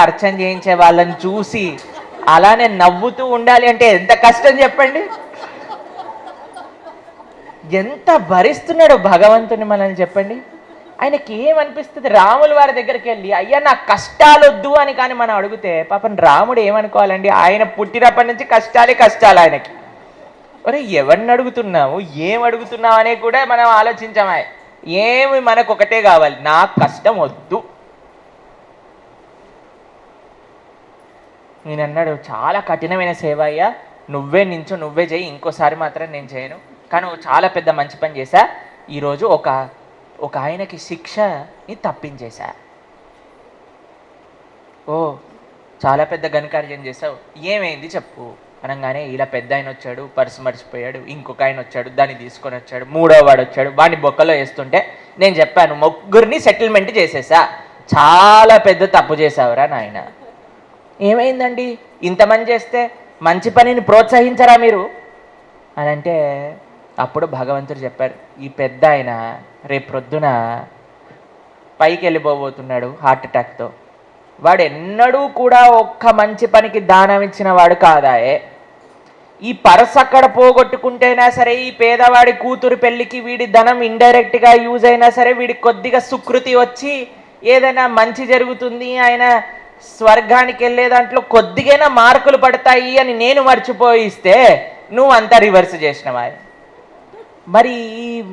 అర్చన చేయించే వాళ్ళని చూసి అలానే నవ్వుతూ ఉండాలి అంటే ఎంత కష్టం చెప్పండి? ఎంత భరిస్తున్నాడు భగవంతుని మనల్ని చెప్పండి? ఆయనకి ఏమనిపిస్తుంది? రాముల వారి దగ్గరికి వెళ్ళి అయ్యా నా కష్టాలు వద్దు అని కానీ మనం అడిగితే పాపం రాముడు ఏమనుకోవాలండి? ఆయన పుట్టినప్పటి నుంచి కష్టాలే కష్టాలు ఆయనకి. ఒరే ఎవరిని అడుగుతున్నావు? ఏం అడుగుతున్నావు? అనే కూడా మనం ఆలోచించామా? ఏమి మనకు ఒకటే కావాలి. నా కష్టం వద్దు. నేను అన్నాడు చాలా కఠినమైన సేవ అయ్యా. నువ్వే నించో నువ్వే చేయి. ఇంకోసారి మాత్రం నేను చేయను. కానీ నువ్వు చాలా పెద్ద మంచి పని చేశా. ఈరోజు ఒక ఒక ఆయనకి శిక్షని తప్పించేశా. ఓ చాలా పెద్ద ఘనకార్యం చేసావు ఏమైంది చెప్పు. అనగానే ఇలా పెద్ద ఆయన వచ్చాడు పర్సు మర్చిపోయాడు ఇంకొక ఆయన వచ్చాడు దాన్ని తీసుకొని వచ్చాడు మూడో వాడు వచ్చాడు వాడిని బొక్కలో వేస్తుంటే నేను చెప్పాను ముగ్గురిని సెటిల్మెంట్ చేసేసా చాలా పెద్ద తప్పు చేసావురా నాయన. ఏమైందండి? ఇంతమంది చేస్తే మంచి పనిని ప్రోత్సహించరా మీరు? అని అంటే అప్పుడు భగవంతుడు చెప్పారు ఈ పెద్ద ఆయన రేపు ప్రొద్దున పైకి వెళ్ళిపోబోతున్నాడు హార్ట్ అటాక్తో. వాడు ఎన్నడూ కూడా ఒక్క మంచి పనికి దానం ఇచ్చిన వాడు కాదాయే. ఈ పరస్ అక్కడ పోగొట్టుకుంటేనా సరే ఈ పేదవాడి కూతురు పెళ్ళికి వీడి ధనం ఇండైరెక్ట్గా యూజ్ అయినా సరే వీడి కొద్దిగా సుకృతి వచ్చి ఏదైనా మంచి జరుగుతుంది ఆయన స్వర్గానికి వెళ్ళే దాంట్లో కొద్దిగైనా మార్కులు పడతాయి అని నేను మర్చిపోయిస్తే నువ్వు అంతా రివర్స్ చేసినవా మరి ఈ-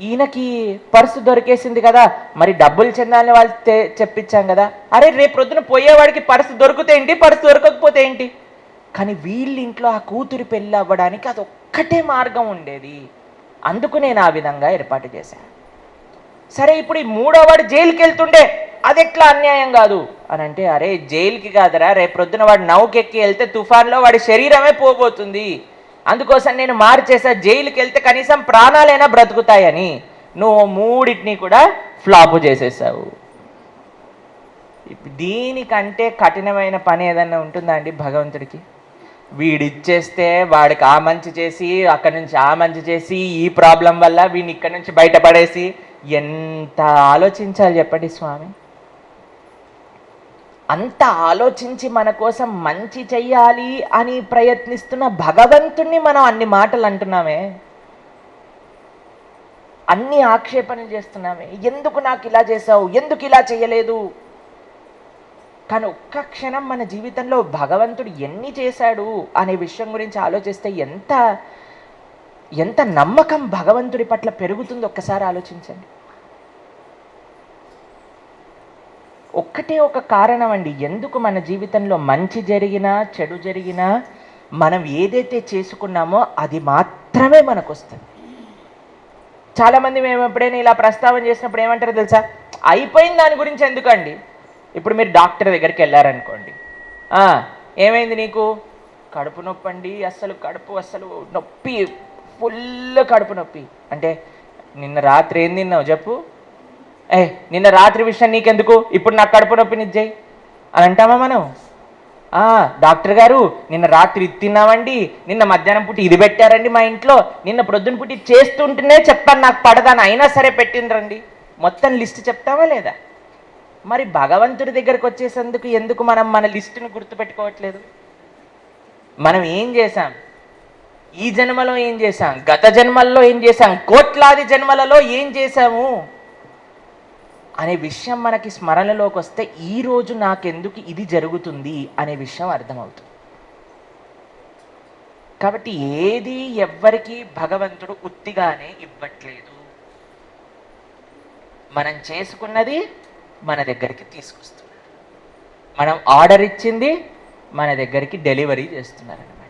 ఈయనకి పర్సు దొరికేసింది కదా మరి డబ్బులు చెందాలని వాళ్ళు చెప్పించాం కదా. అరే రేపు ప్రొద్దున పోయేవాడికి పర్సు దొరికితే ఏంటి పర్సు దొరకకపోతే ఏంటి? కానీ వీళ్ళ ఇంట్లో ఆ కూతురి పెళ్ళి అవ్వడానికి అది ఒక్కటే మార్గం ఉండేది. అందుకు నేను ఆ విధంగా ఏర్పాటు చేశాను. సరే ఇప్పుడు ఈ మూడోవాడు జైలుకి వెళ్తుండే అది ఎట్లా అన్యాయం కాదు? అని అంటే అరే జైలుకి కాదురా రేపు ప్రొద్దున వాడు నౌకెక్కి వెళ్తే తుఫాన్లో వాడి శరీరమే పోబోతుంది అందుకోసం నేను మార్చేసా జైలుకి వెళ్తే కనీసం ప్రాణాలైనా బ్రతుకుతాయని. నువ్వు మూడింటిని కూడా ఫ్లాప్ చేసేసావు. ఇప్పుడు దీనికంటే కఠినమైన పని ఏదన్నా ఉంటుందా అండి భగవంతుడికి? వీడిచ్చేస్తే వాడికి ఆ మంచి చేసి అక్కడి నుంచి ఆ మంచి చేసి ఈ ప్రాబ్లం వల్ల వీడిని ఇక్కడి నుంచి బయటపడేసి ఎంత ఆలోచించాలి చెప్పండి స్వామి? అంత ఆలోచించి మన కోసం మంచి చెయ్యాలి అని ప్రయత్నిస్తున్న భగవంతుణ్ణి మనం అన్ని మాటలు అంటున్నామే. అన్ని ఆక్షేపణలు చేస్తున్నామే. ఎందుకు నాకు ఇలా చేసావు ఎందుకు ఇలా చేయలేదు? కానీ ఒక్క క్షణం మన జీవితంలో భగవంతుడు ఎన్ని చేశాడు అనే విషయం గురించి ఆలోచిస్తే ఎంత ఎంత నమ్మకం భగవంతుడి పట్ల పెరుగుతుందో ఒక్కసారి ఆలోచించండి. ఒక్కటే ఒక కారణం అండి ఎందుకు మన జీవితంలో మంచి జరిగినా చెడు జరిగినా మనం ఏదైతే చేసుకున్నామో అది మాత్రమే మనకు వస్తుంది చాలామంది మేము ఎప్పుడైనా ఇలా ప్రస్తావన చేసినప్పుడు ఏమంటారు తెలుసా? అయిపోయింది దాని గురించి ఎందుకండి? ఇప్పుడు మీరు డాక్టర్ దగ్గరికి వెళ్ళారనుకోండి. ఏమైంది నీకు? కడుపు నొప్పి అండి అస్సలు కడుపు అస్సలు నొప్పి ఫుల్ కడుపు నొప్పి. అంటే నిన్న రాత్రి ఏం తిన్నావు చెప్పు? ఏ నిన్న రాత్రి విషయం నీకెందుకు? ఇప్పుడు నాకు కడుపు నొప్పి నిజ్జాయి అని అంటామా మనం? "ఆ, డాక్టర్ గారు నిన్న రాత్రి ఇది తిన్నామండి. నిన్న మధ్యాహ్నం పుట్టి ఇది పెట్టారండి మా ఇంట్లో. నిన్న ప్రొద్దున పుట్టి చేస్తుంటేనే చెప్పాను నాకు పడదాని. అయినా సరే పెట్టిండ్రండి. మొత్తం లిస్ట్ చెప్తావా లేదా? మరి భగవంతుడి దగ్గరకు వచ్చేసేందుకు ఎందుకు మనం మన లిస్టును గుర్తుపెట్టుకోవట్లేదు? మనం ఏం చేశాం? ఈ జన్మలో ఏం చేశాం? గత జన్మల్లో ఏం చేశాం? కోట్లాది జన్మలలో ఏం చేశాము? అనే విషయం మనకి స్మరణలోకి వస్తే ఈ రోజు నాకెందుకు ఇది జరుగుతుంది అనే విషయం అర్థమవుతుంది. కాబట్టి ఏది ఎవ్వరికి భగవంతుడు ఉత్తిగానే ఇవ్వట్లేదు. మనం చేసుకున్నది మన దగ్గరికి తీసుకొస్తున్నారు మనం ఆర్డర్ ఇచ్చింది మన దగ్గరికి డెలివరీ చేస్తున్నారనమాట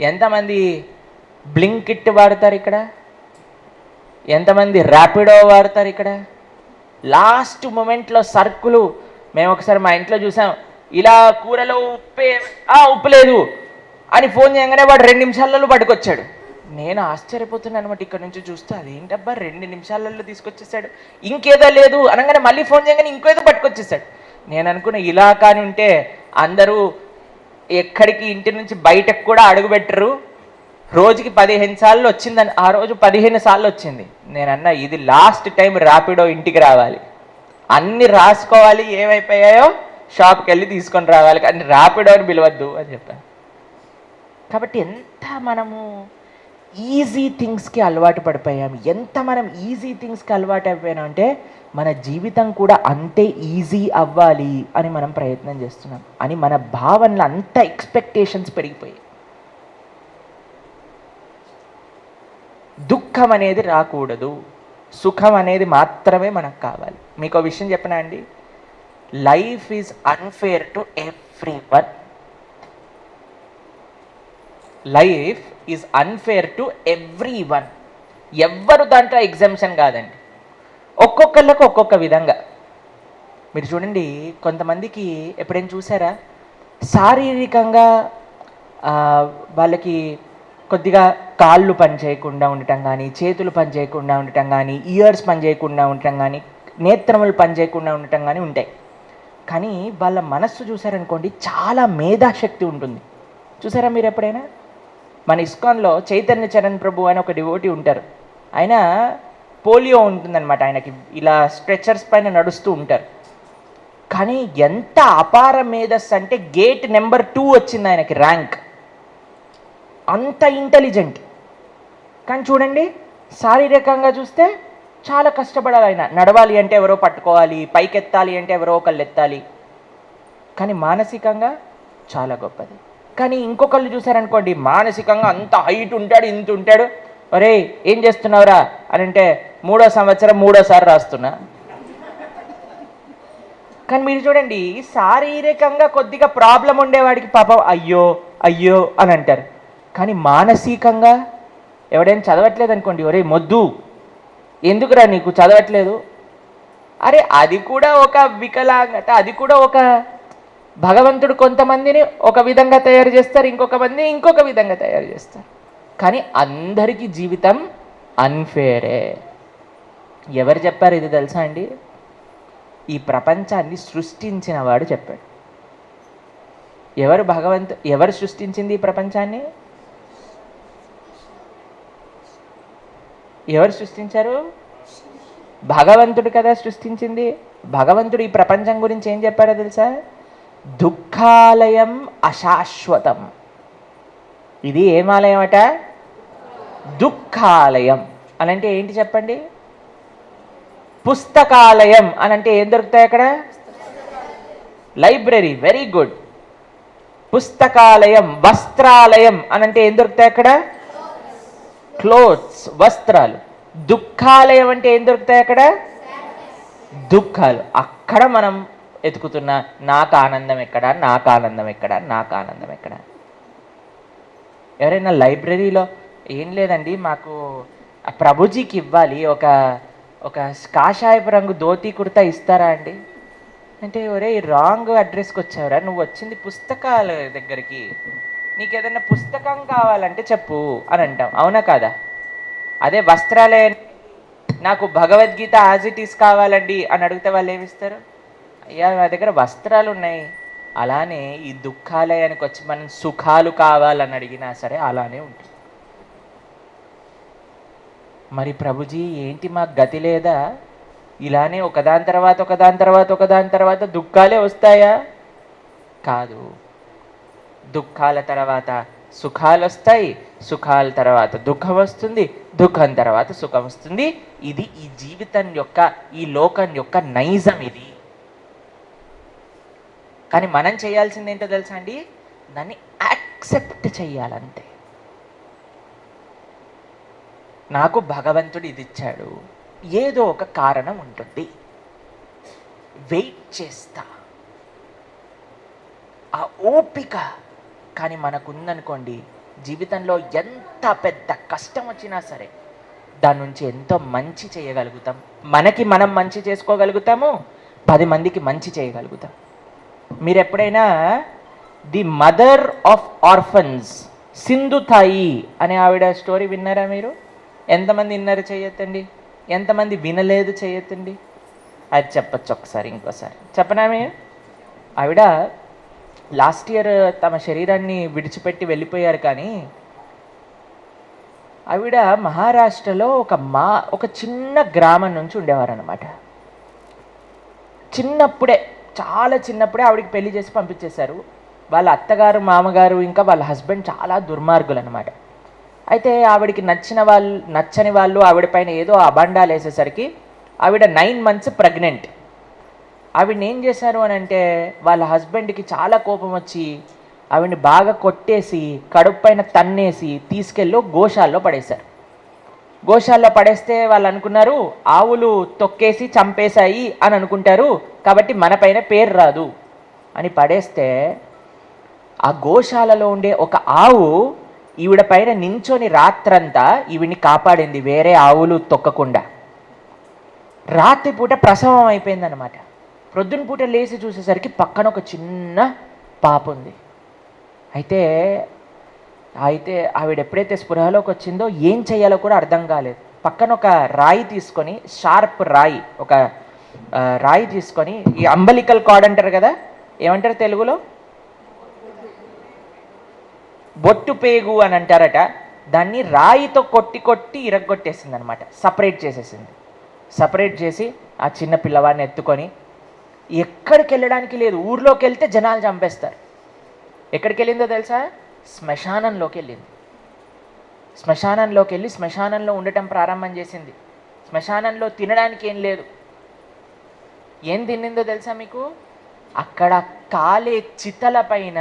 ఎంతమంది ఎంతమంది బ్లింకిట్ వాడతారు ఇక్కడ? ఎంతమంది ర్యాపిడో వాడతారు ఇక్కడ? లాస్ట్ మూమెంట్లో సరుకులు మేము ఒకసారి మా ఇంట్లో చూసాం. ఇలా కూరలో ఉప్పే ఆ ఉప్పు లేదు అని ఫోన్ చేయగానే వాడు రెండు నిమిషాలలో పట్టుకొచ్చాడు నేను ఆశ్చర్యపోతున్నాను అనమాట ఇక్కడ నుంచి చూస్తే అదేంటబ్బా రెండు నిమిషాలలో తీసుకొచ్చేసాడు? ఇంకేదో లేదు అనగానే మళ్ళీ ఫోన్ చేయగానే ఇంకేదో పట్టుకొచ్చేసాడు. నేను అనుకున్న ఇలా కానీ ఉంటే అందరూ ఎక్కడికి ఇంటి నుంచి బయటకు కూడా అడుగుపెట్టరు రోజుకి పదిహేను సార్లు వచ్చిందని ఆ రోజు పదిహేను సార్లు వచ్చింది. నేను అన్న ఇది లాస్ట్ టైం ర్యాపిడో ఇంటికి రావాలి. అన్ని రాసుకోవాలి ఏమైపోయాయో షాప్కి వెళ్ళి తీసుకొని రావాలి. కానీ ర్యాపిడో అని పిలవద్దు అని చెప్పాను. కాబట్టి ఎంత మనము ఈజీ థింగ్స్కి అలవాటు పడిపోయాం ఎంత మనం ఈజీ థింగ్స్కి అలవాటు అయిపోయాం అంటే మన జీవితం కూడా అంతే ఈజీ అవ్వాలి అని మనం ప్రయత్నం చేస్తున్నాం. అని మన భావనలు అంత ఎక్స్పెక్టేషన్స్ పెరిగిపోయాయి. దుఃఖం అనేది రాకూడదు. సుఖం అనేది మాత్రమే మనకు కావాలి. మీకు ఒక విషయం చెప్పనా అండి? Life is unfair to everyone life is unfair to everyone ఎవ్వరు దాంట్లో ఎగ్జామ్షన్ కాదండి. ఒక్కొక్కళ్ళకు ఒక్కొక్క విధంగా. మీరు చూడండి కొంతమందికి ఎప్పుడైనా చూసారా? శారీరకంగా వాళ్ళకి కొద్దిగా కాళ్ళు పని చేయకుండా ఉండటం కానీ చేతులు పని చేయకుండా ఉండటం కానీ ఇయర్స్ పని చేయకుండా ఉండటం కానీ నేత్రములు పని చేయకుండా ఉండటం కానీ ఉంటాయి. కానీ వాళ్ళ మనస్సు చూసారనుకోండి చాలా మేధాశక్తి ఉంటుంది. చూసారా మీరు ఎప్పుడైనా? మన ఇస్కాన్లో చైతన్య చరణ్ ప్రభు అని ఒక డివోటీ ఉంటారు. ఆయన పోలియో ఉంటుందన్నమాట ఆయనకి. ఇలా స్ట్రెచర్స్ పైన నడుస్తూ ఉంటారు. కానీ ఎంత అపార మేధస్సు అంటే గేట్ నెంబర్ టూ వచ్చింది ఆయనకి ర్యాంక్. అంత ఇంటెలిజెంట్. కానీ చూడండి శారీరకంగా చూస్తే చాలా కష్టపడాలి ఆయన. నడవాలి అంటే ఎవరో పట్టుకోవాలి పైకెత్తాలి అంటే ఎవరో ఒకళ్ళు ఎత్తాలి. కానీ మానసికంగా చాలా గొప్పది. కానీ ఇంకొకళ్ళు చూసారనుకోండి మానసికంగా అంత హైట్ ఉంటాడు ఇంత ఉంటాడు. ఒరే ఏం చేస్తున్నావురా? అని అంటే మూడో సంవత్సరం మూడోసారి రాస్తున్నా. కానీ మీరు చూడండి శారీరకంగా కొద్దిగా ప్రాబ్లం ఉండేవాడికి పాపం అయ్యో అయ్యో అని అంటారు. కానీ మానసికంగా ఎవడైనా చదవట్లేదు అనుకోండి ఒరే మొద్దు. ఎందుకురా నీకు చదవట్లేదు? అరే అది కూడా ఒక వికలాంగత అది కూడా ఒక భగవంతుడు కొంతమందిని ఒక విధంగా తయారు చేస్తారు ఇంకొక మంది ఇంకొక విధంగా తయారు చేస్తారు. కానీ అందరికీ జీవితం అన్ఫేరే ఎవరు చెప్పారు ఇది తెలుసా అండి? ఈ ప్రపంచాన్ని సృష్టించిన వాడు చెప్పాడు. ఎవరు భగవంతు ఎవరు సృష్టించింది ఈ ప్రపంచాన్ని? ఎవరు సృష్టించారు? భగవంతుడు కదా సృష్టించింది. భగవంతుడు ఈ ప్రపంచం గురించి ఏం చెప్పాడో తెలుసా? దుఃఖాలయం అశాశ్వతం. ఇది ఏం ఆలయం అట దుఃఖాలయం. అనంటే అంటే ఏంటి చెప్పండి? పుస్తకాలయం. అనంటే ఏం దొరుకుతాయి అక్కడ? లైబ్రరీ. Very good. పుస్తకాలయం వస్త్రాలయం. అనంటే ఏం దొరుకుతాయి అక్కడ? క్లోత్స్ వస్త్రాలు. దుఃఖాలయం అంటే ఏం దొరుకుతాయి అక్కడ? దుఃఖాలు. అక్కడ మనం ఎతుకుతున్న నాకు ఆనందం ఎక్కడ? నాకు ఆనందం ఎక్కడ? నాకు ఆనందం ఎక్కడ? ఎవరైనా లైబ్రరీలో ఏం లేదండి మాకు ప్రభుజీకి ఇవ్వాలి ఒక ఒక కాషాయపు రంగు ధోతి కుర్తా ఇస్తారా అండి? అంటే ఒరే రాంగ్ అడ్రస్కి వచ్చావురా నువ్వు వచ్చింది పుస్తకాల దగ్గరికి. నీకు ఏదైనా పుస్తకం కావాలంటే చెప్పు అని అంటాం అవునా కాదా? అదే వస్త్రాలే నాకు భగవద్గీత యాజ్ ఇట్ ఈస్ కావాలండి అని అడిగితే వాళ్ళు ఏమిస్తారు అయ్యా మా దగ్గర వస్త్రాలు ఉన్నాయి అలానే ఈ దుఃఖాలయానికి వచ్చి మనం సుఖాలు కావాలని అడిగినా సరే అలానే ఉంటుంది. మరి ప్రభుజీ ఏంటి మాకు గతి లేదా? ఇలానే ఒకదాని తర్వాత ఒకదాని తర్వాత ఒకదాని తర్వాత దుఃఖాలే వస్తాయా? కాదు. దుఃఖాల తర్వాత సుఖాలు వస్తాయి సుఖాల తర్వాత దుఃఖం వస్తుంది దుఃఖం తర్వాత సుఖం వస్తుంది. ఇది ఈ జీవితం యొక్క ఈ లోకం యొక్క నైజం ఇది. కానీ మనం చేయాల్సింది ఏంటో తెలుసా అండి? దాన్ని యాక్సెప్ట్ చేయాలంతే నాకు భగవంతుడు ఇది ఇచ్చాడు ఏదో ఒక కారణం ఉంటుంది. వెయిట్ చేస్తా. ఆ ఓపిక కానీ మనకుందనుకోండి జీవితంలో ఎంత పెద్ద కష్టం వచ్చినా సరే దాని నుంచి ఎంతో మంచి చేయగలుగుతాం. మనకి మనం మంచి చేసుకోగలుగుతాము పది మందికి మంచి చేయగలుగుతాం. మీరు ఎప్పుడైనా the mother of orphans Sindhu Tai అనే ఆవిడ స్టోరీ విన్నారా మీరు? ఎంతమంది విన్నారు చేయొద్దండి? ఎంతమంది వినలేదు చేయొద్దండి? అది చెప్పచ్చు ఒకసారి ఇంకోసారి. చెప్పనా మీరు ఆవిడ లాస్ట్ ఇయర్ తమ శరీరాన్ని విడిచిపెట్టి వెళ్ళిపోయారు కానీ ఆవిడ మహారాష్ట్రలో ఒక మా ఒక చిన్న గ్రామం నుంచి ఉండేవారు అనమాట చిన్నప్పుడే చాలా చిన్నప్పుడే ఆవిడకి పెళ్ళి చేసి పంపించేశారు. వాళ్ళ అత్తగారు మామగారు ఇంకా వాళ్ళ హస్బెండ్ చాలా దుర్మార్గులు అనమాట అయితే ఆవిడకి నచ్చిన వాళ్ళు నచ్చని వాళ్ళు ఆవిడ పైన ఏదో అబండాలు వేసేసరికి ఆవిడ నైన్ మంత్స్ ప్రెగ్నెంట్. ఆవిడని ఏం చేశారు అని అంటే వాళ్ళ హస్బెండ్కి చాలా కోపం వచ్చి ఆవిడని బాగా కొట్టేసి కడుపు పైన తన్నేసి తీసుకెళ్ళి గోశాల్లో పడేశారు. గోశాల్లో పడేస్తే వాళ్ళు అనుకున్నారు ఆవులు తొక్కేసి చంపేశాయి అని అనుకుంటారు కాబట్టి మన పైన పేరు రాదు అని పడేస్తే ఆ గోశాలలో ఉండే ఒక ఆవు ఈవిడ పైన నించొని రాత్రంతా ఈవిడిని కాపాడింది వేరే ఆవులు తొక్కకుండా. రాత్రిపూట ప్రసవం అయిపోయిందనమాట ప్రొద్దున పూట లేచి చూసేసరికి పక్కన ఒక చిన్న పాప ఉంది. అయితే అయితే ఆవిడ ఎప్పుడైతే స్పృహలోకి వచ్చిందో ఏం చేయాలో కూడా అర్థం కాలేదు. పక్కన ఒక రాయి తీసుకొని షార్ప్ రాయి ఒక రాయి తీసుకొని ఈ అంబలికల్ కార్డ్ అంటారు కదా ఏమంటారు తెలుగులో? బొట్టు పేగు అని అంటారట. దాన్ని రాయితో కొట్టి కొట్టి ఇరగొట్టేసింది అనమాట సపరేట్ చేసేసింది. సపరేట్ చేసి ఆ చిన్న పిల్లవాడిని ఎత్తుకొని ఎక్కడికి వెళ్ళడానికి లేదు ఊర్లోకి వెళ్తే జనాలు చంపేస్తారు. ఎక్కడికి వెళ్ళిందో తెలుసా? శ్మశానంలోకి వెళ్ళింది శ్మశానంలోకి వెళ్ళి శ్మశానంలో ఉండటం ప్రారంభం చేసింది. శ్మశానంలో తినడానికి ఏం లేదు. ఏం తిన్నిందో తెలుసా మీకు? అక్కడ కాలే చితల పైన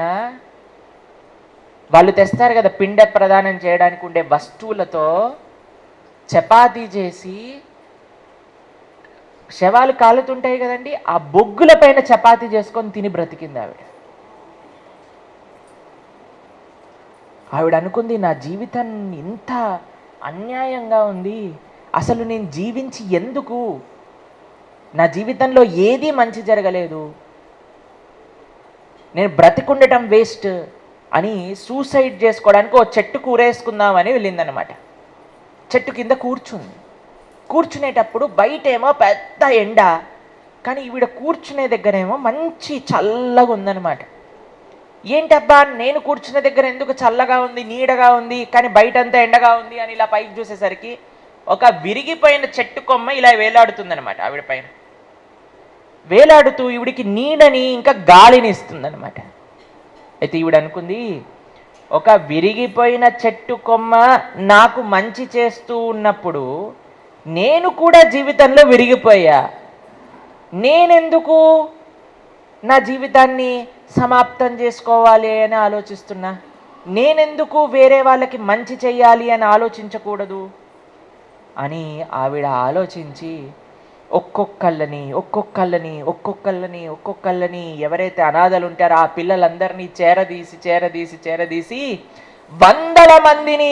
వాళ్ళు తెస్తారు కదా పిండ ప్రదానం చేయడానికి ఉండే వస్తువులతో చపాతీ చేసి శవాలు కాలుతుంటాయి కదండి ఆ బొగ్గుల పైన చపాతీ చేసుకొని తిని బ్రతికింది ఆవిడ. ఆవిడ అనుకుంది నా జీవితం ఇంత అన్యాయంగా ఉంది. అసలు నేను జీవించి ఎందుకు? నా జీవితంలో ఏదీ మంచి జరగలేదు. నేను బ్రతికుండటం వేస్ట్ అని సూసైడ్ చేసుకోవడానికి ఓ చెట్టు కూరేసుకుందామని వెళ్ళిందనమాట చెట్టు కింద కూర్చుంది. కూర్చునేటప్పుడు బయటేమో పెద్ద ఎండ. కానీ ఈవిడ కూర్చునే దగ్గరేమో మంచి చల్లగా ఉందన్నమాట ఏంటబ్బా నేను కూర్చున్న దగ్గర ఎందుకు చల్లగా ఉంది నీడగా ఉంది కానీ బయటంతా ఎండగా ఉంది అని ఇలా పైకి చూసేసరికి ఒక విరిగిపోయిన చెట్టు కొమ్మ ఇలా వేలాడుతుందనమాట ఆవిడ పైన. వేలాడుతూ ఈవిడికి నీడని ఇంకా గాలిని ఇస్తుందనమాట అయితే ఈవిడ అనుకుంది ఒక విరిగిపోయిన చెట్టు కొమ్మ నాకు మంచి చేస్తూ ఉన్నప్పుడు నేను కూడా జీవితంలో విరిగిపోయా. నేనెందుకు నా జీవితాన్ని సమాప్తం చేసుకోవాలి అని ఆలోచిస్తున్నా. నేనెందుకు వేరే వాళ్ళకి మంచి చెయ్యాలి అని ఆలోచించకూడదు? అని ఆవిడ ఆలోచించి ఒక్కొక్కళ్ళని ఒక్కొక్కళ్ళని ఒక్కొక్కళ్ళని ఒక్కొక్కళ్ళని ఎవరైతే అనాథలు ఉంటారో ఆ పిల్లలందరినీ చేరదీసి చేరదీసి చేరదీసి వందల మందిని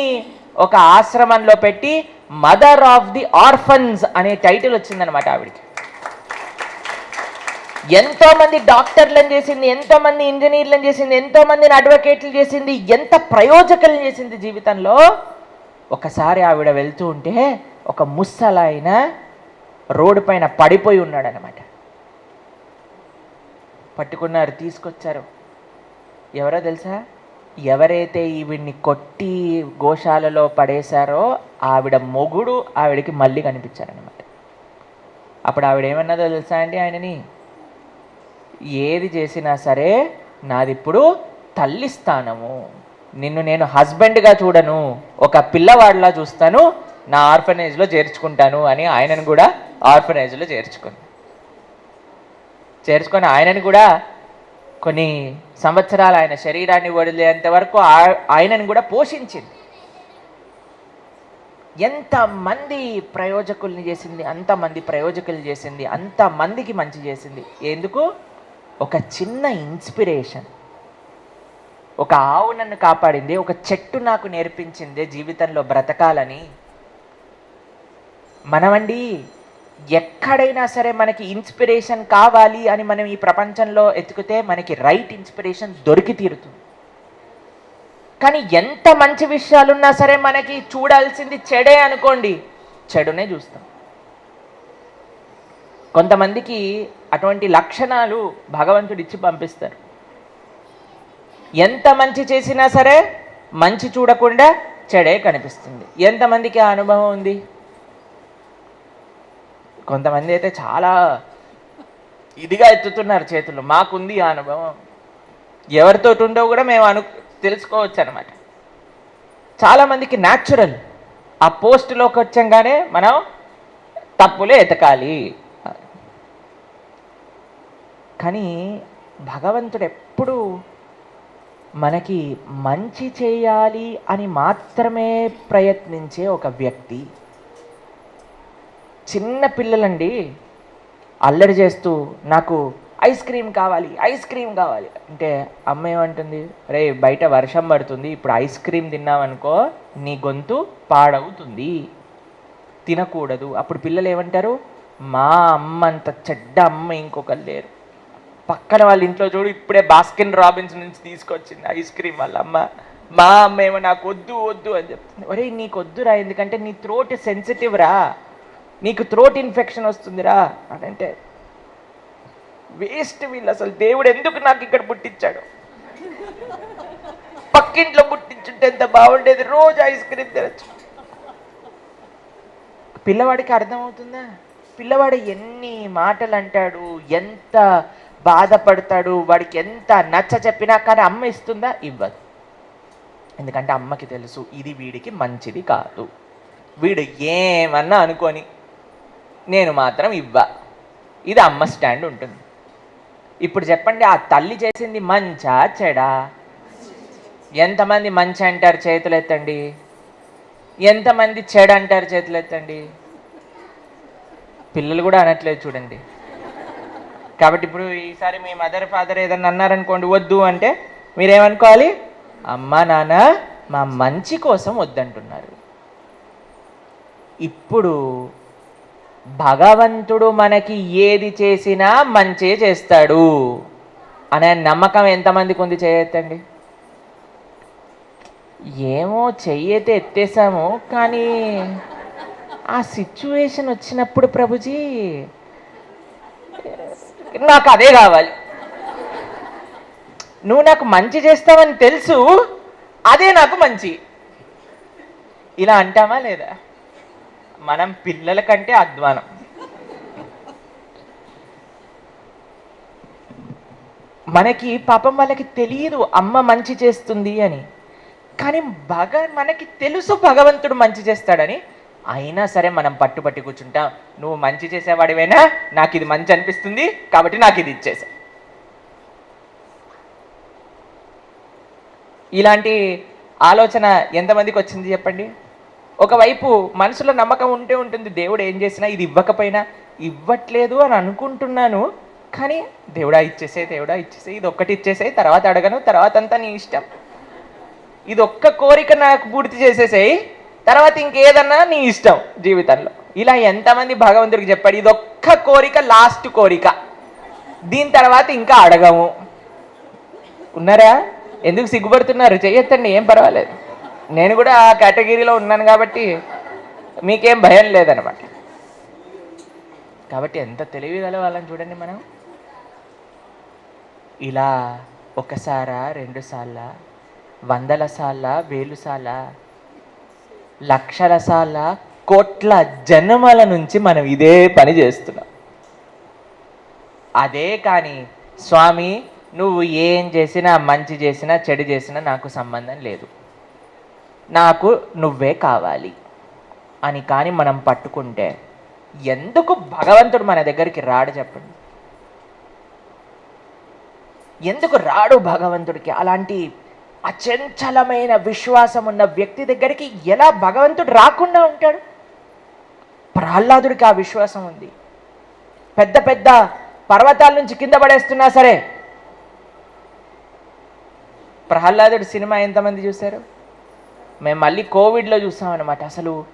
ఒక ఆశ్రమంలో పెట్టి మదర్ ఆఫ్ ది ఆర్ఫన్స్ అనే టైటిల్ వచ్చిందనమాట ఆవిడకి. ఎంతో మంది డాక్టర్లను చేసింది ఎంతో మంది ఇంజనీర్లను చేసింది ఎంతో మందిని అడ్వకేట్లు చేసింది ఎంత ప్రయోజకులను చేసింది జీవితంలో. ఒకసారి ఆవిడ వెళ్తూ ఉంటే ఒక ముస్సలాయన రోడ్డు పైన పడిపోయి ఉన్నాడనమాట పట్టుకున్నారు తీసుకొచ్చారు. ఎవరో తెలుసా? ఎవరైతే ఈవిడ్ని కొట్టి గోశాలలో పడేశారో ఆవిడ మొగుడు ఆవిడకి మళ్ళీ కనిపించారనమాట అప్పుడు ఆవిడ ఏమన్నదో తెలుసా అండి ఆయనని? ఏది చేసినా సరే నాది ఇప్పుడు తల్లి స్థానము. నిన్ను నేను హస్బెండ్గా చూడను ఒక పిల్లవాడిలా చూస్తాను నా ఆర్ఫనేజ్లో చేర్చుకుంటాను అని ఆయనను కూడా ఆర్ఫనేజ్లో చేర్చుకుంది చేర్చుకొని ఆయనను కూడా కొన్ని సంవత్సరాలు ఆయన శరీరాన్ని వదిలేంత వరకు ఆయనను కూడా పోషించింది. ఎంతమంది ప్రయోజకుల్ని చేసింది అంతమంది ప్రయోజకులు చేసింది అంతమందికి మంచి చేసింది. ఎందుకు? ఒక చిన్న ఇన్స్పిరేషన్. ఒక ఆవు నన్ను కాపాడింది ఒక చెట్టు నాకు నేర్పించింది జీవితంలో బ్రతకాలని. మనమండి ఎక్కడైనా సరే మనకి ఇన్స్పిరేషన్ కావాలి అని మనం ఈ ప్రపంచంలో ఎతికితే మనకి రైట్ ఇన్స్పిరేషన్ దొరికి తీరుతుంది. కానీ ఎంత మంచి విషయాలున్నా సరే మనకి చూడాల్సింది చెడే అనుకోండి చెడునే చూస్తాం. కొంతమందికి అటువంటి లక్షణాలు భగవంతుడు ఇచ్చి పంపిస్తారు. ఎంత మంచి చేసినా సరే మంచి చూడకుండా చెడే కనిపిస్తుంది. ఎంతమందికి ఆ అనుభవం ఉంది? కొంతమంది అయితే చాలా ఇదిగా ఎత్తుతున్నారు చేతులు. మాకుంది ఆ అనుభవం. ఎవరితో ఉండో కూడా మేము అను తెలుసుకోవచ్చు అనమాట చాలామందికి న్యాచురల్ ఆ పోస్ట్లోకి వచ్చంగానే మనం తప్పులే ఎతకాలి. కానీ భగవంతుడు ఎప్పుడు మనకి మంచి చేయాలి అని మాత్రమే ప్రయత్నించే ఒక వ్యక్తి. చిన్న పిల్లలండి అల్లరి చేస్తూ నాకు ఐస్ క్రీమ్ కావాలి ఐస్ క్రీమ్ కావాలి అంటే అమ్మ ఏమంటుంది రే బయట వర్షం పడుతుంది ఇప్పుడు ఐస్ క్రీమ్ తిన్నావనుకో నీ గొంతు పాడవుతుంది తినకూడదు. అప్పుడు పిల్లలు ఏమంటారు మా అమ్మ అంత చెడ్డ అమ్మ ఇంకొకరు లేరు. పక్కన వాళ్ళ ఇంట్లో చూడు ఇప్పుడే బాస్కిన్ రాబిన్స్ నుంచి తీసుకొచ్చింది ఐస్ క్రీమ్ వాళ్ళ అమ్మ. మా అమ్మ ఏమో నాకు వద్దు వద్దు అని చెప్తుంది. ఒరే నీకు వద్దురా ఎందుకంటే నీ త్రోట్ సెన్సిటివ్ రా. నీకు త్రోట్ ఇన్ఫెక్షన్ వస్తుందిరా అని అంటే వేస్ట్ వీళ్ళు అసలు దేవుడు ఎందుకు నాకు ఇక్కడ పుట్టించాడు? పక్కింట్లో పుట్టించుంటే ఎంత బాగుండేది రోజు ఐస్ క్రీమ్ తినచ్చు. పిల్లవాడికి అర్థమవుతుందా? పిల్లవాడు ఎన్ని మాటలు అంటాడు ఎంత బాధపడతాడు వాడికి ఎంత నచ్చ చెప్పినా కానీ అమ్మ ఇస్తుందా? ఇవ్వదు. ఎందుకంటే అమ్మకి తెలుసు ఇది వీడికి మంచిది కాదు. వీడు ఏమన్నా అనుకొని నేను మాత్రం ఇవ్వ. ఇది అమ్మ స్టాండ్ ఉంటుంది. ఇప్పుడు చెప్పండి ఆ తల్లి చేసింది మంచా చెడా? ఎంతమంది మంచి అంటారు చేతులు ఎత్తండి? ఎంతమంది చెడు అంటారు చేతులు ఎత్తండి? పిల్లలు కూడా అనట్లేదు చూడండి. కాబట్టి ఇప్పుడు ఈసారి మీ మదర్ ఫాదర్ ఏదన్నా అన్నారనుకోండి వద్దు అంటే మీరేమనుకోవాలి? అమ్మ నాన్న మా మంచి కోసం వద్దంటున్నారు. ఇప్పుడు భగవంతుడు మనకి ఏది చేసినా మంచే చేస్తాడు అనే నమ్మకం ఎంతమందికి ఉంది చేయొద్దండి? ఏమో చెయ్యైతే ఎత్తేసాము కానీ ఆ సిచ్యువేషన్ వచ్చినప్పుడు ప్రభుజీ నాకు అదే కావాలి. నువ్వు నాకు మంచి చేస్తావని తెలుసు అదే నాకు మంచి. ఇలా అంటామా లేదా? మనం పిల్లల కంటే అధ్వానం. మనకి పాపం వాళ్ళకి తెలియదు అమ్మ మంచి చేస్తుంది అని. కానీ భగ మనకి తెలుసు భగవంతుడు మంచి చేస్తాడని. అయినా సరే మనం పట్టుపట్టి కూర్చుంటాం. నువ్వు మంచి చేసేవాడివేనా? నాకు ఇది మంచి అనిపిస్తుంది కాబట్టి నాకు ఇది ఇచ్చేసా. ఇలాంటి ఆలోచన ఎంతమందికి వచ్చింది చెప్పండి? ఒకవైపు మనసులో నమ్మకం ఉంటే ఉంటుంది దేవుడు ఏం చేసినా ఇది ఇవ్వకపోయినా ఇవ్వట్లేదు అని అనుకుంటున్నాను కానీ దేవుడా ఇచ్చేసే దేవుడా ఇచ్చేసే ఇది ఒక్కటి ఇచ్చేసే తర్వాత అడగను తర్వాత అంతా నీ ఇష్టం. ఇది ఒక్క కోరిక నాకు పూర్తి చేసేసేయి. తర్వాత ఇంకేదన్నా నీ ఇష్టం జీవితంలో. ఇలా ఎంతమంది భగవంతుడికి చెప్పాడు ఇది ఒక్క కోరిక లాస్ట్ కోరిక. దీని తర్వాత ఇంకా అడగము. ఉన్నారా? ఎందుకు సిగ్గుపడుతున్నారు? చెయ్యొద్దండి ఏం పర్వాలేదు. నేను కూడా ఆ కేటగిరీలో ఉన్నాను కాబట్టి మీకేం భయం లేదనమాట. కాబట్టి ఎంత తెలివి గల వాళ్ళని చూడండి మనం. ఇలా ఒకసారా రెండుసార్లా వందల సార్ల వేలుసార్లా లక్షల సార్ల కోట్ల జన్మల నుంచి మనం ఇదే పని చేస్తున్నాం. అదే కానీ స్వామి నువ్వు ఏం చేసినా మంచి చేసినా చెడు చేసినా నాకు సంబంధం లేదు. నాకు నువ్వే కావాలి అని కానీ మనం పట్టుకుంటే ఎందుకు భగవంతుడు మన దగ్గరికి రాడు చెప్పండి? ఎందుకు రాడు భగవంతుడికి? అలాంటి అచంచలమైన విశ్వాసం ఉన్న వ్యక్తి దగ్గరికి ఎలా భగవంతుడు రాకుండా ఉంటాడు? ప్రహ్లాదుడికి ఆ విశ్వాసం ఉంది. పెద్ద పెద్ద పర్వతాల నుంచి కింద పడేస్తున్నా సరే. ప్రహ్లాదుడు సినిమా ఎంతమంది చూశారు? మేము మళ్ళీ కోవిడ్లో చూసామన్నమాట. అసలు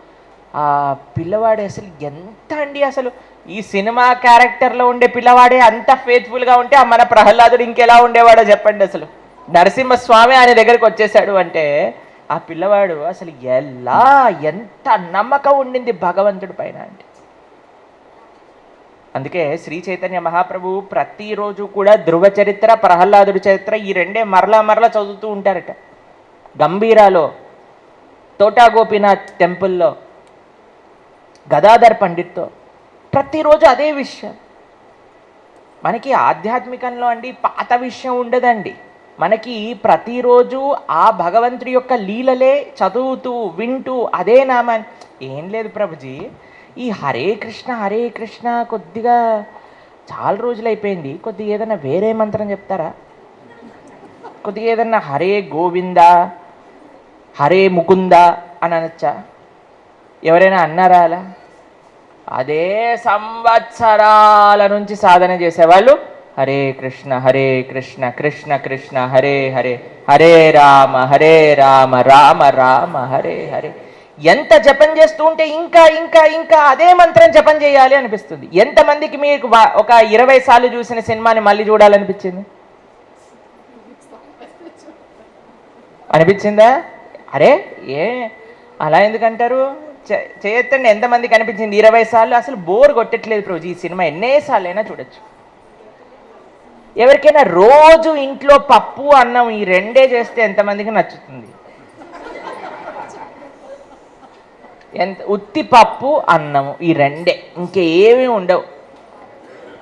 ఆ పిల్లవాడు అసలు ఎంత అండి అసలు? ఈ సినిమా క్యారెక్టర్లో ఉండే పిల్లవాడే అంత ఫేత్ఫుల్గా ఉంటే ఆ మన ప్రహ్లాదుడు ఇంకెలా ఉండేవాడో చెప్పండి అసలు. నరసింహస్వామి ఆయన దగ్గరికి వచ్చేసాడు అంటే ఆ పిల్లవాడు అసలు ఎలా ఎంత నమ్మకం ఉండింది భగవంతుడి పైన అంటే. అందుకే శ్రీ చైతన్య మహాప్రభు ప్రతిరోజు కూడా ధ్రువ చరిత్ర ప్రహ్లాదుడి చరిత్ర ఈ రెండే మరలా మరలా చదువుతూ ఉంటారట. గంభీరాలో తోటా గోపీనాథ్ టెంపుల్లో గదాధర్ పండిత్తో ప్రతిరోజు అదే విషయం. మనకి ఆధ్యాత్మికంలో అండి పాత విషయం ఉండదండి. మనకి ప్రతిరోజు ఆ భగవంతుడి యొక్క లీలలే చదువుతూ వింటూ అదే నామాన్ని. ఏం లేదు ప్రభుజీ. ఈ హరే కృష్ణ హరే కృష్ణ కొద్దిగా చాలా రోజులు అయిపోయింది. కొద్దిగా ఏదైనా వేరే మంత్రం చెప్తారా? కొద్దిగా ఏదన్నా హరే గోవింద హరే ముకుంద అని అనొచ్చా? ఎవరైనా అన్నారా అలా? అదే సంవత్సరాల నుంచి సాధన చేసేవాళ్ళు హరే కృష్ణ హరే కృష్ణ కృష్ణ కృష్ణ హరే హరే హరే రామ హరే రామ రామ రామ హరే హరే. ఎంత జపం చేస్తూ ఉంటే ఇంకా ఇంకా ఇంకా అదే మంత్రం జపం చేయాలి అనిపిస్తుంది. ఎంతమందికి మీకు ఒక ఇరవై సార్లు చూసిన సినిమాని మళ్ళీ చూడాలనిపించింది? అనిపించిందా? అరే ఏ అలా ఎందుకంటారు? చే- చేయొద్దండి ఎంతమందికి అనిపించింది? ఇరవై సార్లు అసలు బోర్ కొట్టట్లేదు రోజు ఈ సినిమా ఎన్నేసార్లు అయినా చూడొచ్చు. ఎవరికైనా రోజు ఇంట్లో పప్పు అన్నం ఈ రెండే చేస్తే ఎంతమందికి నచ్చుతుంది? ఎంత? ఉత్తి పప్పు అన్నము ఈ రెండే. ఇంకేమీ ఉండవు.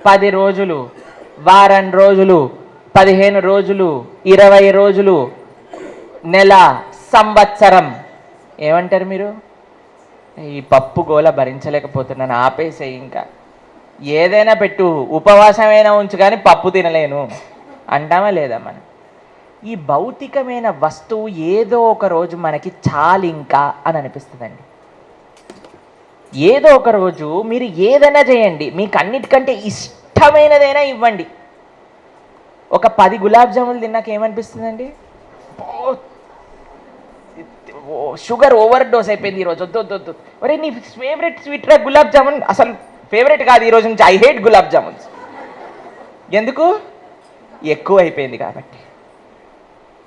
పది రోజులు వారం రోజులు పదిహేను రోజులు ఇరవై రోజులు నెల సంవత్సరం. ఏమంటారు మీరు? ఈ పప్పు గోల భరించలేకపోతున్నాను ఆపేసే ఇంకా. ఏదైనా పెట్టు ఉపవాసమైనా ఉంచు కానీ పప్పు తినలేను. అంటామా లేదా మనం? ఈ భౌతికమైన వస్తువు ఏదో ఒక రోజు మనకి చాలు ఇంకా అని అనిపిస్తుందండి. ఏదో ఒక రోజు మీరు ఏదైనా చేయండి మీకు అన్నిటికంటే ఇష్టమైనదైనా ఇవ్వండి. ఒక పది గులాబ్ జాములు తిన్నాక ఏమనిపిస్తుందండి? ఓ, షుగర్ ఓవర్ డోస్ అయిపోయింది ఈరోజు. వద్దు వద్దు వద్దు. ఒరే నీ ఫేవరెట్ స్వీట్ రా గులాబ్ జామున్? అసలు ఫేవరెట్ కాదు ఈరోజు నుంచి. ఐ హేట్ గులాబ్ జామున్స్ ఎందుకు? ఎక్కువ అయిపోయింది కాబట్టి.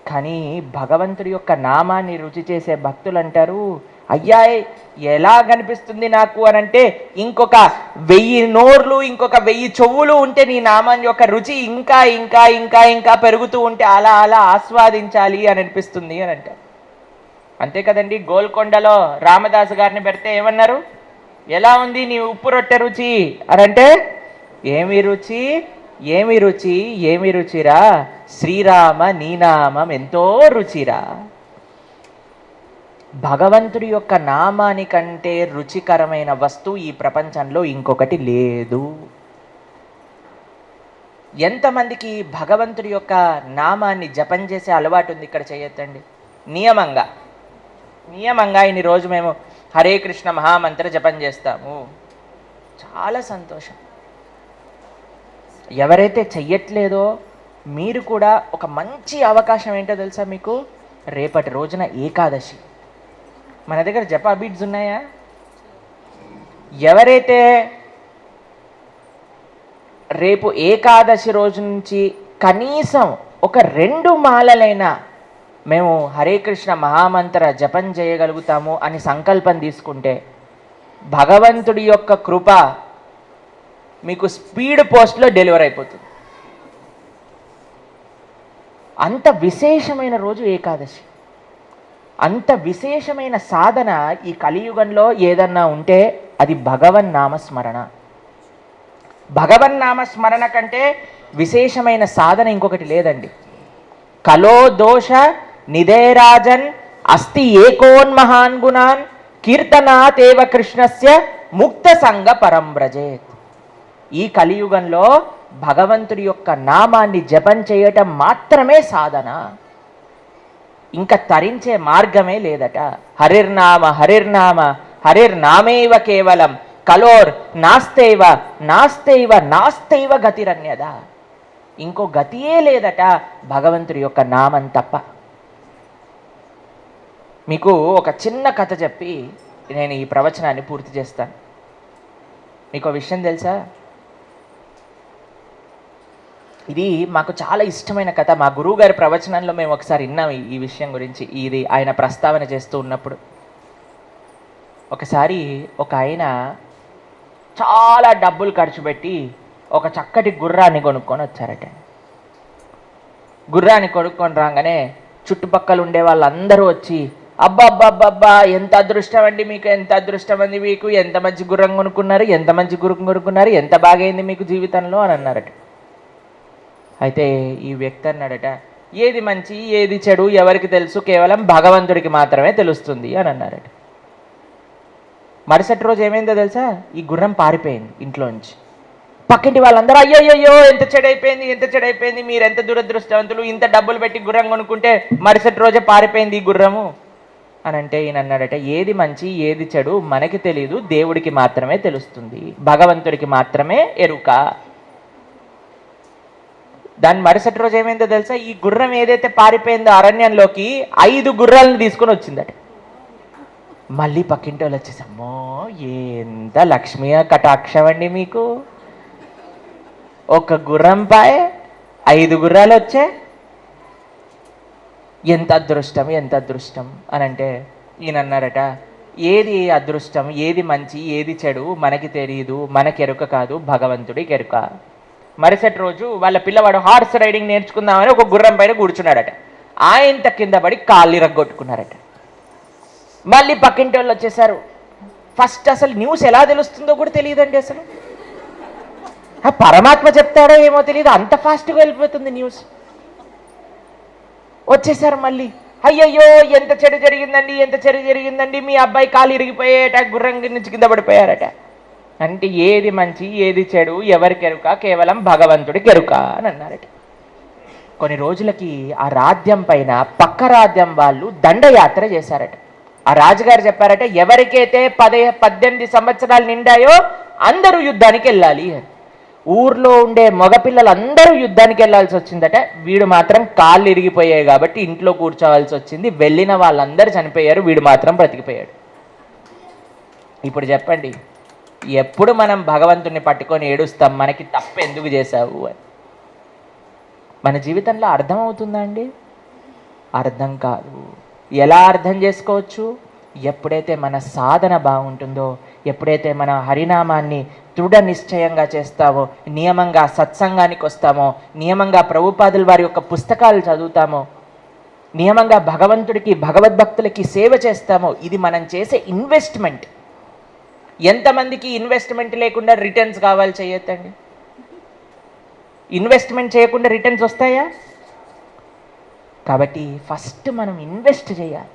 కానీ భగవంతుడి యొక్క నామాన్ని రుచి చేసే భక్తులు అంటారు అయ్యా ఎలా కనిపిస్తుంది నాకు? అని అంటే ఇంకొక వెయ్యి నోర్లు ఇంకొక వెయ్యి చెవులు ఉంటే నీ నామాన్ని యొక్క రుచి ఇంకా ఇంకా ఇంకా ఇంకా పెరుగుతూ ఉంటే అలా అలా ఆస్వాదించాలి అని అనిపిస్తుంది అని అంటారు. అంతే కదండి గోల్కొండలో రామదాసు గారిని పెడితే ఏమన్నారు? ఎలా ఉంది నీ ఉప్పు రొట్టె రుచి? అనంటే అంటే ఏమి రుచి? ఏమి రుచి? ఏమి రుచిరా? శ్రీరామ నీనామం ఎంతో రుచిరా. భగవంతుడి యొక్క నామానికంటే రుచికరమైన వస్తువు ఈ ప్రపంచంలో ఇంకొకటి లేదు. ఎంతమందికి భగవంతుడి యొక్క నామాన్ని జపం చేసే అలవాటు ఉంది? ఇక్కడ చేయొద్దండి. నియమంగా. నియమంగా ఇన్ని రోజు మేము హరే కృష్ణ మహామంత్ర జపం చేస్తాము. చాలా సంతోషం. ఎవరైతే చెయ్యట్లేదో మీరు కూడా ఒక మంచి అవకాశం ఏంటో తెలుసా మీకు? రేపటి రోజున ఏకాదశి. మన దగ్గర జపా బీడ్స్ ఉన్నాయా? ఎవరైతే రేపు ఏకాదశి రోజు నుంచి కనీసం ఒక రెండు మాలలైనా మేము హరే కృష్ణ మహామంత్ర జపం చేయగలుగుతాము అని సంకల్పం తీసుకుంటే భగవంతుడి యొక్క కృప మీకు స్పీడ్ పోస్ట్లో డెలివర్ అయిపోతుంది. అంత విశేషమైన రోజు ఏకాదశి. అంత విశేషమైన సాధన ఈ కలియుగంలో ఏదన్నా ఉంటే అది భగవన్ నామస్మరణ. భగవన్ నామస్మరణ కంటే విశేషమైన సాధన ఇంకొకటి లేదండి. కలో దోష నిదేరాజన్ అస్తి ఏకోన్ మహాన్ గుణాన్ కీర్తనాతేవ కృష్ణస్య ముక్త సంగ పరంబ్రజేత్ ఈ కలియుగంలో భగవంతుడి యొక్క నామాన్ని జపం చేయటం మాత్రమే సాధన. ఇంకా తరించే మార్గమే లేదట. హరిర్నామ హరిర్నామ హరిర్నామేవ కేవలం కలోర్ నాస్తేవ నాస్తేవ నాస్తైవ గతిరన్యద. ఇంకో గతియే లేదట భగవంతుడి యొక్క నామం తప్ప. మీకు ఒక చిన్న కథ చెప్పి నేను ఈ ప్రవచనాన్ని పూర్తి చేస్తాను. మీకు విషయం తెలుసా? ఇది మాకు చాలా ఇష్టమైన కథ. మా గురువు గారి ప్రవచనంలో మేము ఒకసారి విన్నాం ఈ- ఈ విషయం గురించి. ఇది ఆయన ప్రస్తావన చేస్తూ ఉన్నప్పుడు. ఒకసారి ఒక ఆయన చాలా డబ్బులు ఖర్చు పెట్టి ఒక చక్కటి గుర్రాన్ని కొనుక్కొని వచ్చారట. గుర్రాన్ని కొనుక్కొని రాగానే చుట్టుపక్కల ఉండే వాళ్ళందరూ వచ్చి అబ్బా ఎంత అదృష్టం అండి మీకు ఎంత అదృష్టం అండి మీకు ఎంత మంచి గుర్రం కొనుక్కున్నారు ఎంత మంచి గుర్రం కొనుక్కున్నారు ఎంత బాగైంది మీకు జీవితంలో అని అన్నారట. అయితే ఈ వ్యక్తి అన్నాడట ఏది మంచి ఏది చెడు ఎవరికి తెలుసు కేవలం భగవంతుడికి మాత్రమే తెలుస్తుంది అని అన్నారట. మరుసటి రోజు ఏమైందో తెలుసా? ఈ గుర్రం పారిపోయింది ఇంట్లోంచి. పక్కింటి వాళ్ళందరూ అయ్యో అయ్యో ఎంత చెడైపోయింది ఎంత చెడైపోయింది మీరు ఎంత దురదృష్టవంతులు ఇంత డబ్బులు పెట్టి గుర్రం కొనుక్కుంటే మరుసటి రోజే పారిపోయింది ఈ గుర్రము. అని అంటే ఈయన అన్నాడట ఏది మంచి ఏది చెడు మనకి తెలియదు దేవుడికి మాత్రమే తెలుస్తుంది. భగవంతుడికి మాత్రమే ఎరుక. దాని మరుసటి రోజు ఏమైందో తెలుసా? ఈ గుర్రం ఏదైతే పారిపోయిందో అరణ్యంలోకి ఐదు గుర్రాలను తీసుకొని వచ్చిందట. మళ్ళీ పక్కింటి వాళ్ళు వచ్చేసమ్మో ఎంత లక్ష్మీ కటాక్షం అండి మీకు. ఒక గుర్రం పాయ ఐదు గుర్రాలు వచ్చే ఎంత అదృష్టం ఎంత అదృష్టం అని అంటే ఈయన అన్నారట ఏది అదృష్టం ఏది మంచి ఏది చెడు మనకి తెలియదు మనకి ఎరుక కాదు భగవంతుడికి ఎరుక. మరుసటి రోజు వాళ్ళ పిల్లవాడు హార్స్ రైడింగ్ నేర్చుకుందామని ఒక గుర్రం పైన కూర్చున్నాడట. ఆయంత కింద పడి కాళ్ళు ఇరగ్గొట్టుకున్నారట. మళ్ళీ పక్కింటి వాళ్ళు వచ్చేసారు. ఫస్ట్ అసలు న్యూస్ ఎలా తెలుస్తుందో కూడా తెలియదండి అసలు. ఆ పరమాత్మ చెప్తాడో ఏమో తెలియదు. అంత ఫాస్ట్గా వెళ్ళిపోతుంది న్యూస్. వచ్చేసారు మళ్ళీ. అయ్యయ్యో ఎంత చెడు జరిగిందండి ఎంత చెడు జరిగిందండి. మీ అబ్బాయి కాలు ఇరిగిపోయేట గుర్రం నుంచి కింద పడిపోయారట. అంటే ఏది మంచి ఏది చెడు ఎవరికి కేవలం భగవంతుడి కెరుక అని అన్నారట. కొన్ని రోజులకి ఆ రాజ్యం పైన పక్క రాజ్యం వాళ్ళు దండయాత్ర చేశారట. ఆ రాజుగారు చెప్పారట ఎవరికైతే పదే పద్దెనిమిది సంవత్సరాలు నిండాయో అందరూ యుద్ధానికి వెళ్ళాలి అని. ఊర్లో ఉండే మగపిల్లలందరూ యుద్ధానికి వెళ్ళాల్సి వచ్చిందట. వీడు మాత్రం కాళ్ళు ఇరిగిపోయాయి కాబట్టి ఇంట్లో కూర్చోవాల్సి వచ్చింది. వెళ్ళిన వాళ్ళందరూ చనిపోయారు. వీడు మాత్రం బ్రతికిపోయాడు. ఇప్పుడు చెప్పండి ఎప్పుడు మనం భగవంతుని పట్టుకొని ఏడుస్తాం? మనకి తప్పు ఎందుకు చేశావు అని. మన జీవితంలో అర్థమవుతుందా అండి? అర్థం కాదు. ఎలా అర్థం చేసుకోవచ్చు? ఎప్పుడైతే మన సాధన బాగుంటుందో ఎప్పుడైతే మన హరినామాన్ని దృఢ నిశ్చయంగా చేస్తామో నియమంగా సత్సంగానికి వస్తామో నియమంగా ప్రభుపాదుల వారి యొక్క పుస్తకాలు చదువుతామో నియమంగా భగవంతుడికి భగవద్భక్తులకి సేవ చేస్తామో ఇది మనం చేసే ఇన్వెస్ట్మెంట్ ఎంతమందికి ఇన్వెస్ట్మెంట్ లేకుండా రిటర్న్స్ కావాలి చేయొద్దండి? ఇన్వెస్ట్మెంట్ చేయకుండా రిటర్న్స్ వస్తాయా? కాబట్టి ఫస్ట్ మనం ఇన్వెస్ట్ చేయాలి.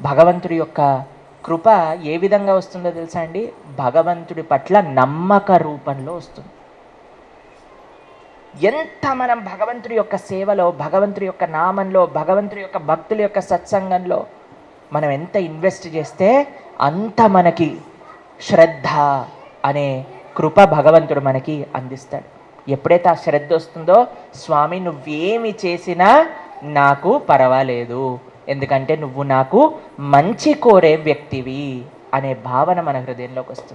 భగవంతుడి యొక్క కృప ఏ విధంగా వస్తుందో తెలుసా అండి? భగవంతుడి పట్ల నమ్మక రూపంలో వస్తుంది. ఎంత మనం భగవంతుడి యొక్క సేవలో భగవంతుడి యొక్క నామంలో భగవంతుడి యొక్క భక్తుల యొక్క సత్సంగంలో మనం ఎంత ఇన్వెస్ట్ చేస్తే అంత మనకి శ్రద్ధ అనే కృప భగవంతుడు మనకి అందిస్తాడు. ఎప్పుడైతే ఆ శ్రద్ధ వస్తుందో స్వామి నువ్వేమి చేసినా నాకు పర్వాలేదు. ఎందుకంటే నువ్వు నాకు మంచి కోరే వ్యక్తివి అనే భావన మన హృదయంలోకి వస్తుంది.